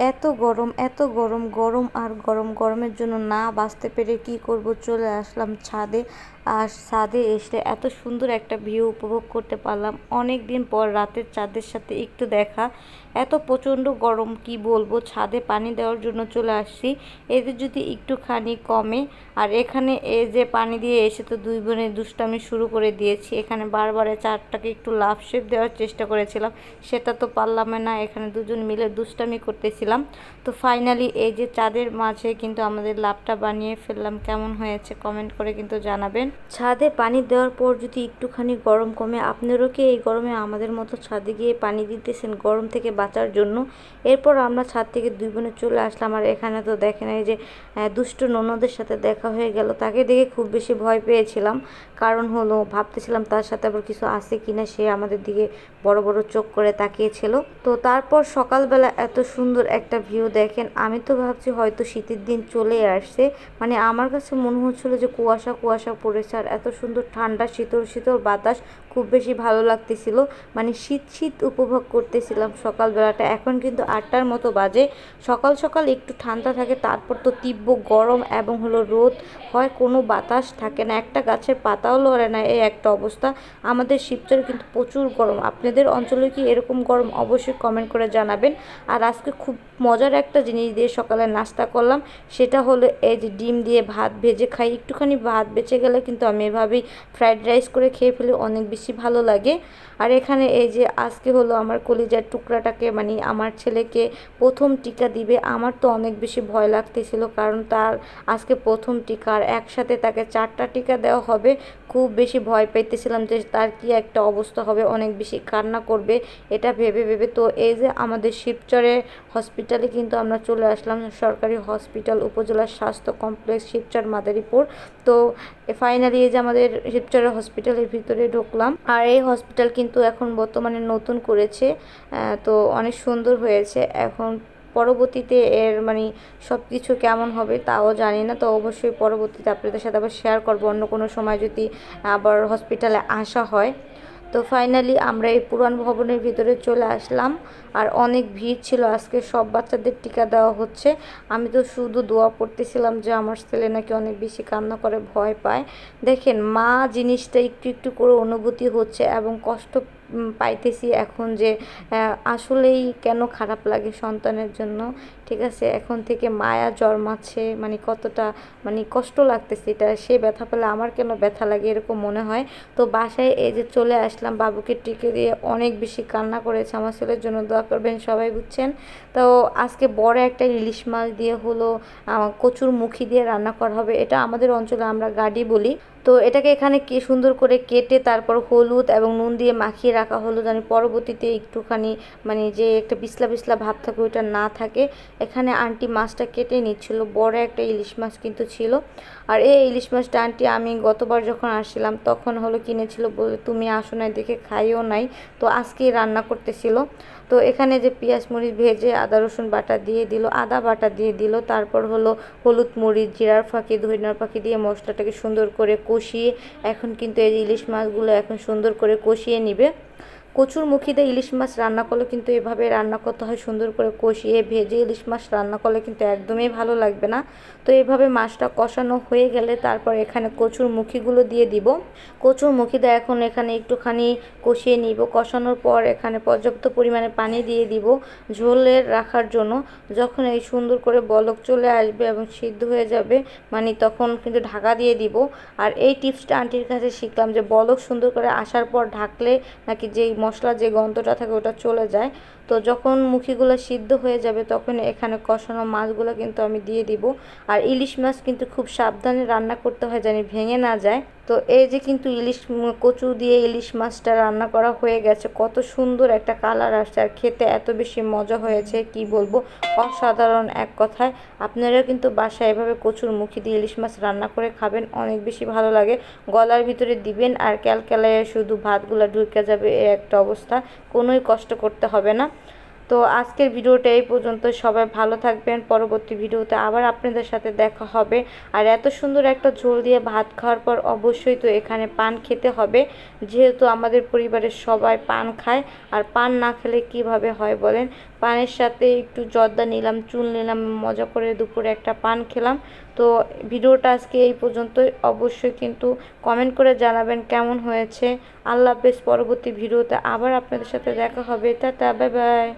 এত গরম এত গরম গরম আর গরম, গরমের জন্য না বাঁচতে পেরে কি করব? চলে আসলাম ছাদে। আর ছাদে এসে এত সুন্দর একটা ভিউ উপভোগ করতে পারলাম। অনেক দিন পর রাতের চাঁদের সাথে একটু দেখা। এত প্রচণ্ড গরম, কি বলব? ছাদে পানি দেওয়ার জন্য চলে আসছি। এদের যদি একটুখানি কমে। আর এখানে এ যে পানি দিয়ে এসে তো দুই বোনের দুষ্টামি শুরু করে দিয়েছি। এখানে বারবারে চারটাকে একটু লাভ শেপ দেওয়ার চেষ্টা করেছিলাম। সেটা তো পারলাম না। এখানে দুজন মিলে দুষ্টামি করতেছিলাম। তো ফাইনালি এই যে চাঁদের মাঝে কিন্তু আমাদের লাভটা বানিয়ে ফেললাম। কেমন হয়েছে কমেন্ট করে কিন্তু জানাবেন। ছাদে পানি দেওয়ার পর যদি একটুখানি গরম কমে, আপনারও কি এই গরমে আমাদের মতো ছাদে গিয়ে পানি দিতেছেন গরম থেকে বাঁচার জন্য? এরপর আমরা ছাদ থেকে দুই বোনে চলে আসলাম আর এখানে তো দেখেন এই যে দুষ্ট ননদের সাথে দেখা হয়ে গেল। তাকে দেখে খুব বেশি ভয় পেয়েছিলাম। কারণ হলো, ভাবতেছিলাম তার সাথে আবার কিছু আছে কিনা, সে আমাদের দিকে বড় বড় চোখ করে তাকিয়েছিল। তো তারপর সকালবেলা এত সুন্দর একটা ভিউ দেখেন, আমি তো ভাবছি হয়তো শীতের দিন চলে আসছে। মানে আমার কাছে মনে হচ্ছিল যে কুয়াশা কুয়াশা পড়েছে আর এত সুন্দর ঠান্ডা শীতল শীতল বাতাস খুব বেশি ভালো লাগতেছিল। মানে শীত শীত উপভোগ করতেছিলাম সকালবেলাটা। এখন কিন্তু আটটার মতো বাজে। সকাল সকাল একটু ঠান্ডা থাকে, তারপর তো তীব্র গরম এবং হলো রোদ। হয় কোনো বাতাস থাকে না, একটা গাছের পাতাও লড়ে না এই একটা অবস্থা। আমাদের শিবচরে কিন্তু প্রচুর গরম। আপনাদের অঞ্চলে কি এরকম গরম? অবশ্যই কমেন্ট করে জানাবেন। আর আজকে খুব মজার একটা জিনিস দিয়ে সকালে নাস্তা করলাম। সেটা হলো এই যে ডিম দিয়ে ভাত ভেজে খাই। একটুখানি ভাত বেঁচে গেলে কিন্তু আমি এভাবেই ফ্রাইড রাইস করে খেয়ে ফেলি, অনেক বেশি ভালো লাগে। আর এখানে এই যে আজকে হলো আমার কলিজার টুকরাটাকে মানে আমার ছেলেকে প্রথম টিকা দিবে, আমার তো অনেক বেশি ভয় লাগতেছিল কারণ তার আজকে প্রথম টিকা আর একসাথে তাকে চারটা টিকা দেওয়া হবে, খুব বেশি ভয় পাইতেছিলাম যে তার কি একটা অবস্থা হবে, অনেক বেশি কান্না করবে, এটা ভেবে ভেবে। তো এই যে আমাদের শিবচরে হসপিটালে কিন্তু আমরা চলে আসলাম, সরকারি হসপিটাল উপজেলা স্বাস্থ্য কমপ্লেক্স শিবচর, মাদারীপুর। তো ফাইনালি এই যে আমাদের শিবচরের হসপিটালের ভিতরে ঢুকলাম। আর এই হসপিটাল কিন্তু এখন বর্তমানে নতুন করেছে তো অনেক সুন্দর হয়েছে। এখন পরবর্তীতে এর মানে সব কিছু কেমন হবে তাও জানি না, তো অবশ্যই পরবর্তীতে আপনাদের সাথে আবার শেয়ার করব। অন্য কোনো সময় যদি আবার হসপিটালে আসা হয়। তো ফাইনালি আমরা এই পুরান ভবনের ভিতরে চলে আসলাম। আর অনেক ভিড় ছিল, আজকে সব বাচ্চাদের টিকা দেওয়া হচ্ছে। আমি তো শুধু দোয়া পড়তেছিলাম যে আমার ছেলে নাকি অনেক বেশি কান্না করে, ভয় পায়। দেখেন, মা জিনিসটা একটু একটু করে অনুভূতি হচ্ছে এবং কষ্ট পাইতেছি এখন যে আসলেই কেন খারাপ লাগে সন্তানের জন্য, ঠিক আছে? এখন থেকে মায়া জন্মাচ্ছে মানে কতটা মানে কষ্ট লাগতেছে এটা, সে ব্যথা পেলে আমার কেন ব্যথা লাগে এরকম মনে হয়? তো বাসায় এই যে চলে আসলাম, বাবুকে টিকে দিয়ে অনেক বেশি কান্না করেছে, আমার ছেলের জন্য দোয়া করবেন সবাই বুঝছেন? তো আজকে বড় একটা ইলিশ মাছ দিয়ে হলো কচুর মুখি দিয়ে রান্না করা হবে, এটা আমাদের অঞ্চলে আমরা গাডি বলি। তো এটাকে এখানে কে সুন্দর করে কেটে তারপর হলুদ এবং নুন দিয়ে মাখিয়ে রাখা হলুদ আমি পরবর্তীতে একটুখানি মানে যে একটা পিছলা পিছলা ভাব থাকে ওইটা না থাকে। এখানে আন্টি মাছটা কেটে নিচ্ছিল, বড় একটা ইলিশ মাছ কিন্তু ছিল। আর এই ইলিশ মাছটা আন্টি আমি গতবার যখন আসছিলাম তখন হলো কিনেছিল বলে, তুমি আসো নাই, দেখে খাইও নাই। তো আজকেই রান্না করতেছিল। তো এখানে যে পেঁয়াজ মরিচ ভেজে আদা, রসুন বাটা দিয়ে দিল, আদা বাটা দিয়ে দিল, তারপর হলো হলুদ মরিচ, জিরার ফাঁকি, ধনিয়ার ফাঁকি দিয়ে মশলাটাকে সুন্দর করে কষিয়ে এখন কিন্তু এই ইলিশ মাছগুলো এখন সুন্দর করে কষিয়ে নিবে। কচুর মুখিতে ইলিশ মাছ রান্না করলে কিন্তু এভাবে রান্না করতে হয়, সুন্দর করে কষিয়ে ভেজে ইলিশ মাছ রান্না করলে কিন্তু একদমই ভালো লাগবে না। তো এভাবে মাছটা কষানো হয়ে গেলে তারপর এখানে কচুর মুখিগুলো দিয়ে দিব। কচুর মুখিটা এখন এখানে একটুখানি কষিয়ে নিব। কষানোর পর এখানে পর্যাপ্ত পরিমাণে পানি দিয়ে দিব ঝোলের রাখার জন্য। যখন এই সুন্দর করে বলক চলে আসবে এবং সিদ্ধ হয়ে যাবে মানে তখন কিন্তু ঢাকা দিয়ে দিব। আর এই টিপসটা আন্টির কাছে শিখলাম যে বলক সুন্দর করে আসার পর ঢাকলে নাকি যেই মশলার যে গন্ধটা থাকে ওটা চলে যায়। তো যখন মুখিগুলো সিদ্ধ হয়ে যাবে তখন এখানে কষানো মাছগুলো কিন্তু আমি দিয়ে দিব। আর ইলিশ মাছ কিন্তু খুব সাবধানে রান্না করতে হয় জানি ভেঙে না যায়। তো এই যে কিন্তু ইলিশ কচু দিয়ে ইলিশ মাছটা রান্না করা হয়ে গেছে, কত সুন্দর একটা কালার আসছে আর খেতে এত বেশি মজা হয়েছে, কি বলব? অসাধারণ এক কথায়। আপনারা কিন্তু বাসায় এভাবে কচুর মুখি দিয়ে ইলিশ মাছ রান্না করে খাবেন, অনেক বেশি ভালো লাগে। গলার ভিতরে দিবেন আর ক্যালক্যালায় শুধু ভাতগুলো ঢুকে যাবে এই একটা অবস্থা। কোনোই কষ্ট করতে হবে না। তো আজকের ভিডিওটা এই পর্যন্ত। সবাই ভালো থাকবেন। পরবর্তী ভিডিওতে আবার আপনাদের সাথে দেখা হবে। আর এত সুন্দর একটা ঝোল দিয়ে ভাত খাওয়ার পর অবশ্যই তো এখানে পান খেতে হবে। যেহেতু আমাদের পরিবারের সবাই পান খায়। আর পান না খেলে কীভাবে হয় বলেন? পানের সাথে একটু জর্দা নিলাম চুল নিলাম, মজা করে দুপুরে একটা পান খেলাম। তো ভিডিওটা আজকে এই পর্যন্তই। অবশ্যই কিন্তু কমেন্ট করে জানাবেন কেমন হয়েছে। আল্লাহ হাফেজ। পরবর্তী ভিডিওতে আবার আপনাদের সাথে দেখা হবে। Tata, bye bye.